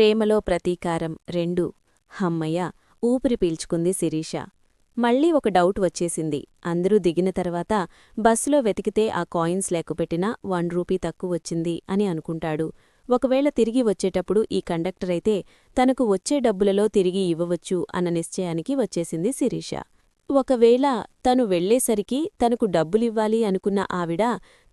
ప్రేమలో ప్రతీకారం రెండు. హమ్మయ్య ఊపిరి పీల్చుకుంది శిరీష. మళ్ళీ ఒక డౌట్ వచ్చేసింది. అందరూ దిగిన తర్వాత బస్సులో వెతికితే ఆ కాయిన్స్ లేకపెట్టినా వన్ రూపీ తక్కువ వచ్చింది అని అనుకుంటాడు. ఒకవేళ తిరిగి వచ్చేటప్పుడు ఈ కండక్టరైతే తనకు వచ్చే డబ్బులలో తిరిగి ఇవ్వవచ్చు అన్న నిశ్చయానికి వచ్చేసింది శిరీష. ఒకవేళ తను వెళ్ళేసరికి తనకు డబ్బులివ్వాలి అనుకున్న ఆవిడ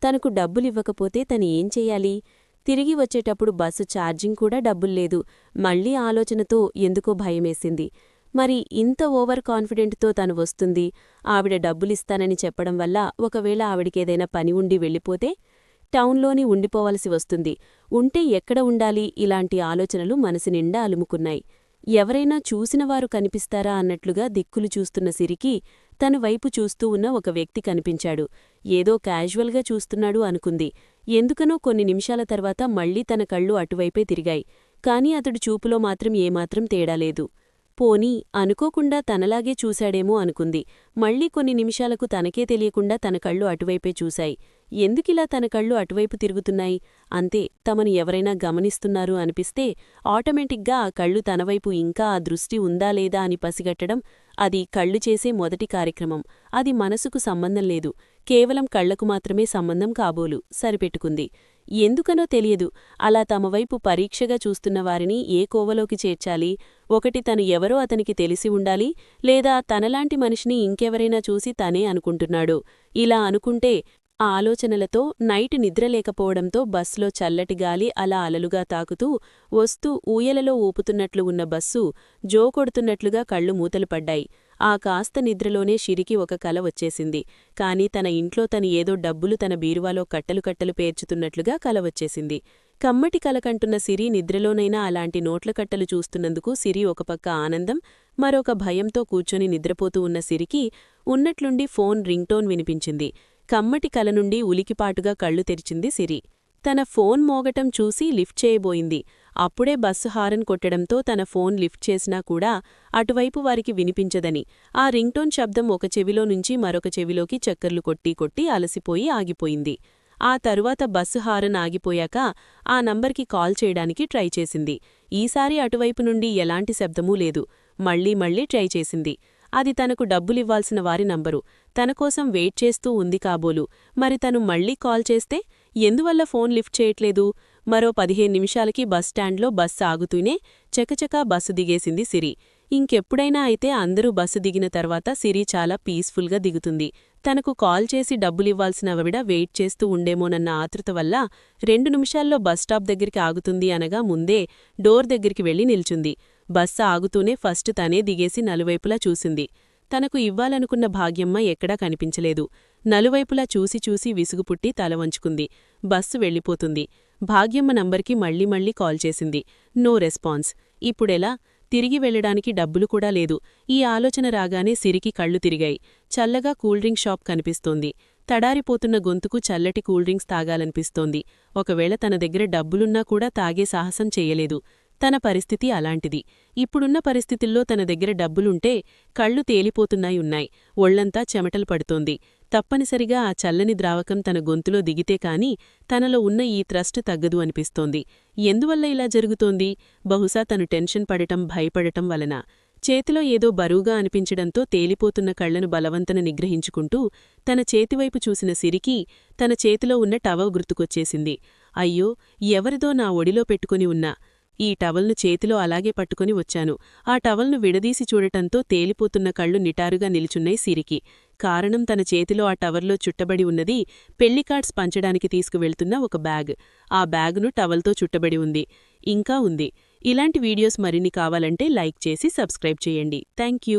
తనకు డబ్బులివ్వకపోతే తను ఏం చెయ్యాలి తిరిగి వచ్చేటప్పుడు బస్సు ఛార్జింగ్ కూడా డబ్బుల్లేదు మళ్ళీ ఆలోచనతో ఎందుకో భయమేసింది. మరి ఇంత ఓవర్ కాన్ఫిడెంట్తో తను వస్తుంది. ఆవిడ డబ్బులిస్తానని చెప్పడం వల్ల ఒకవేళ ఆవిడికేదైనా పని ఉండి వెళ్ళిపోతే టౌన్లోని ఉండిపోవలసి వస్తుంది. ఉంటే ఎక్కడ ఉండాలి? ఇలాంటి ఆలోచనలు మనసు నిండా అలుముకున్నాయి. ఎవరైనా చూసినవారు కనిపిస్తారా అన్నట్లుగా దిక్కులు చూస్తున్న సిరికి తను వైపు చూస్తూ ఉన్న ఒక వ్యక్తి కనిపించాడు. ఏదో క్యాజువల్గా చూస్తున్నాడు అనుకుంది. ఎందుకనో కొన్ని నిమిషాల తర్వాత మళ్ళీ తన కళ్ళు అటువైపే తిరిగాయి. కాని అతడు చూపులో మాత్రం ఏమాత్రం తేడాలేదు పోనీ అనుకోకుండా తనలాగే చూశాడేమో అనుకుంది. మళ్ళీ కొన్ని నిమిషాలకు తనకే తెలియకుండా తన కళ్ళు అటువైపే చూశాయి. ఎందుకిలా తన కళ్ళు అటువైపు తిరుగుతున్నాయి? అంతే తమను ఎవరైనా గమనిస్తున్నారు అనిపిస్తే ఆటోమేటిక్గా ఆ కళ్ళు తనవైపు ఇంకా ఆ దృష్టి ఉందా లేదా అని పసిగట్టడం అది కళ్ళు చేసే మొదటి కార్యక్రమం. అది మనసుకు సంబంధం లేదు. కేవలం కళ్ళకు మాత్రమే సంబంధం కాబోలు. సరిపెట్టుకుంది. ఎందుకనో తెలియదు. అలా తమవైపు పరీక్షగా చూస్తున్న వారిని ఏ కోవలోకి చేర్చాలి? ఒకటి తను ఎవరో అతనికి తెలిసి ఉండాలి? లేదా తనలాంటి మనిషిని ఇంకెవరైనా చూసి తనే అనుకుంటున్నాడు? ఇలా అనుకుంటే ఆ ఆలోచనలతో నైట్ నిద్రలేకపోవడంతో బస్సులో చల్లటి గాలి అలా అలలుగా తాకుతూ వస్తూ ఊయలలో ఊపుతున్నట్లు ఉన్న బస్సు జోకొడుతున్నట్లుగా కళ్ళు మూతలు పడ్డాయి. ఆ కాస్త నిద్రలోనే షిరికి ఒక కల వచ్చేసింది. కాని తన ఇంట్లో తను ఏదో డబ్బులు తన బీరువాలో కట్టలు కట్టలు పేర్చుతున్నట్లుగా కల వచ్చేసింది. కమ్మటి కలకంటున్న సిరి నిద్రలోనైనా అలాంటి నోట్ల కట్టలు చూస్తున్నందుకు సిరి ఒకపక్క ఆనందం మరొక భయంతో కూర్చొని నిద్రపోతూ ఉన్న సిరికి ఉన్నట్లుండి ఫోన్ రింగ్టోన్ వినిపించింది. కమ్మటి కల నుండి ఉలికిపాటుగా కళ్ళు తెరిచింది సిరి. తన ఫోన్ మోగటం చూసి లిఫ్ట్ చేయబోయింది. అప్పుడే బస్సు హారన్ కొట్టడంతో తన ఫోన్ లిఫ్ట్ చేసినా కూడా అటువైపు వారికి వినిపించదని ఆ రింగ్టోన్ శబ్దం ఒక చెవిలో నుంచి మరొక చెవిలోకి చక్కర్లు కొట్టి కొట్టి అలసిపోయి ఆగిపోయింది. ఆ తరువాత బస్సు హారన్ ఆగిపోయాక ఆ నంబర్కి కాల్ చేయడానికి ట్రై చేసింది. ఈసారి అటువైపు నుండి ఎలాంటి శబ్దమూ లేదు. మళ్ళీ మళ్ళీ ట్రై చేసింది. అది తనకు డబ్బులివ్వాల్సిన వారి నంబరు. తనకోసం వెయిట్ చేస్తూ ఉంది కాబోలు. మరి తను మళ్ళీ కాల్ చేస్తే ఎందువల్ల ఫోన్ లిఫ్ట్ చేయట్లేదు? మరో పదిహేను నిమిషాలకి బస్టాండ్లో బస్సు ఆగుతూనే చకచకా బస్సు దిగేసింది సిరి. ఇంకెప్పుడైనా అయితే అందరూ బస్సు దిగిన తర్వాత సిరి చాలా పీస్ఫుల్గా దిగుతుంది. తనకు కాల్ చేసి డబ్బులివ్వాల్సిన ఆవిడ వెయిట్ చేస్తూ ఉండేమోనన్న ఆతృత వల్ల రెండు నిమిషాల్లో బస్టాప్ దగ్గరికి ఆగుతుంది అనగా ముందే డోర్ దగ్గరికి వెళ్ళి నిల్చుంది. బస్సు ఆగుతూనే ఫస్ట్ తనే దిగేసి నలువైపులా చూసింది. తనకు ఇవ్వాలనుకున్న భాగ్యమ్మ ఎక్కడా కనిపించలేదు. నలువైపులా చూసి చూసి విసుగుపుట్టి తల వంచుకుంది. బస్సు వెళ్ళిపోతుంది. భాగ్యమ్మ నంబర్కి మళ్ళీ మళ్ళీ కాల్ చేసింది. No response. ఇప్పుడెలా? తిరిగి వెళ్ళడానికి డబ్బులు కూడా లేదు. ఈ ఆలోచన రాగానే సిరికి కళ్ళు తిరిగాయి. చల్లగా కూల్డ్రింక్ షాప్ కనిపిస్తోంది. తడారిపోతున్న గొంతుకు చల్లటి కూల్డ్రింక్స్ తాగాలనిపిస్తోంది. ఒకవేళ తన దగ్గర డబ్బులున్నా కూడా తాగే సాహసం చెయ్యలేదు తన పరిస్థితి అలాంటిది. ఇప్పుడున్న పరిస్థితుల్లో తన దగ్గర డబ్బులుంటే కళ్ళు తేలిపోతున్నాయి ఉన్నాయి ఒళ్ళంతా చెమటలు పడుతోంది. తప్పనిసరిగా ఆ చల్లని ద్రావకం తన గొంతులో దిగితే కాని తనలో ఉన్న ఈ త్రస్ట్ తగ్గదు అనిపిస్తోంది. ఎందువల్ల ఇలా జరుగుతోంది? బహుశా తను టెన్షన్ పడటం భయపడటం వలన. చేతిలో ఏదో బరువుగా అనిపించడంతో తేలిపోతున్న కళ్ళను బలవంతన నిగ్రహించుకుంటూ తన చేతివైపు చూసిన సిరికి తన చేతిలో ఉన్న టవ గుర్తుకొచ్చేసింది. అయ్యో ఎవరిదో నా ఒడిలో పెట్టుకుని ఉన్నా. ఈ టవల్ను చేతిలో అలాగే పట్టుకుని వచ్చాను. ఆ టవల్ను విడదీసి చూడటంతో తేలిపోతున్న కళ్ళు నిటారుగా నిలుచున్నాయి సిరికి. కారణం తన చేతిలో ఆ టవర్లో చుట్టబడి ఉన్నది పెళ్ళి కార్డ్స్ పంచడానికి తీసుకువెళ్తున్న ఒక బ్యాగ్. ఆ బ్యాగ్ను టవల్తో చుట్టబడి ఉంది. ఇంకా ఉంది. ఇలాంటి వీడియోస్ మరిన్ని కావాలంటే లైక్ చేసి సబ్స్క్రైబ్ చేయండి. థ్యాంక్